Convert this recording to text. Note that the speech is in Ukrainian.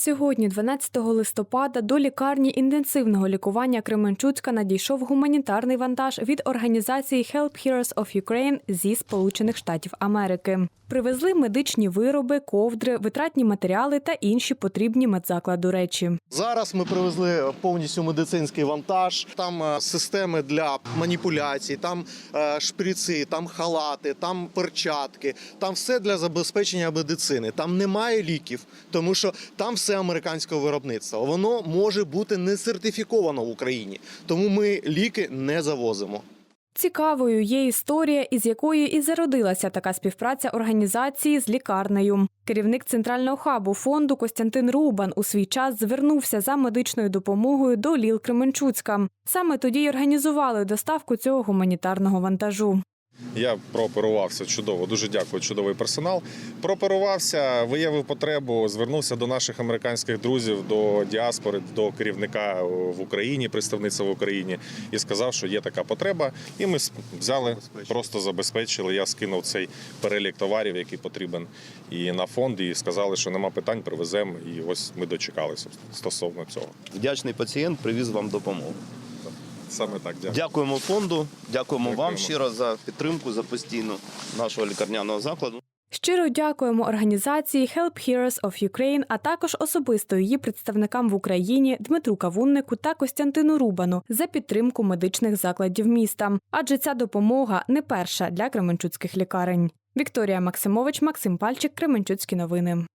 Сьогодні, 12 листопада, до лікарні інтенсивного лікування Кременчуцька надійшов гуманітарний вантаж від організації Help Heroes of Ukraine зі Сполучених Штатів Америки. Привезли медичні вироби, ковдри, витратні матеріали та інші потрібні медзакладу речі. Зараз ми привезли повністю медицинський вантаж. Там е, системи для маніпуляцій, там е, шприци, там халати, там перчатки, там все для забезпечення медицини. Там немає ліків, тому що там все американського виробництва. Воно може бути не сертифіковано в Україні, тому ми ліки не завозимо. Цікавою є історія, із якої і зародилася така співпраця організації з лікарнею. Керівник центрального хабу фонду Костянтин Рубан у свій час звернувся за медичною допомогою до Ліл Кременчуцька. Саме тоді й організували доставку цього гуманітарного вантажу. Я прооперувався чудово. Дуже дякую, чудовий персонал. Прооперувався, виявив потребу, звернувся до наших американських друзів, до діаспори, до керівника в Україні, представництва в Україні, і сказав, що є така потреба. І ми взяли, просто забезпечили. Я скинув цей перелік товарів, який потрібен і на фонд, і сказали, що нема питань, привеземо. І ось ми дочекалися стосовно цього. Вдячний пацієнт привіз вам допомогу. Саме так дякую. Дякуємо фонду, дякуємо вам щиро за підтримку, за постійну нашого лікарняного закладу. Щиро дякуємо організації Help Heroes of Ukraine, а також особисто її представникам в Україні Дмитру Кавуннику та Костянтину Рубану за підтримку медичних закладів міста. Адже ця допомога не перша для кременчуцьких лікарень. Вікторія Максимович, Максим Пальчик, Кременчуцькі новини.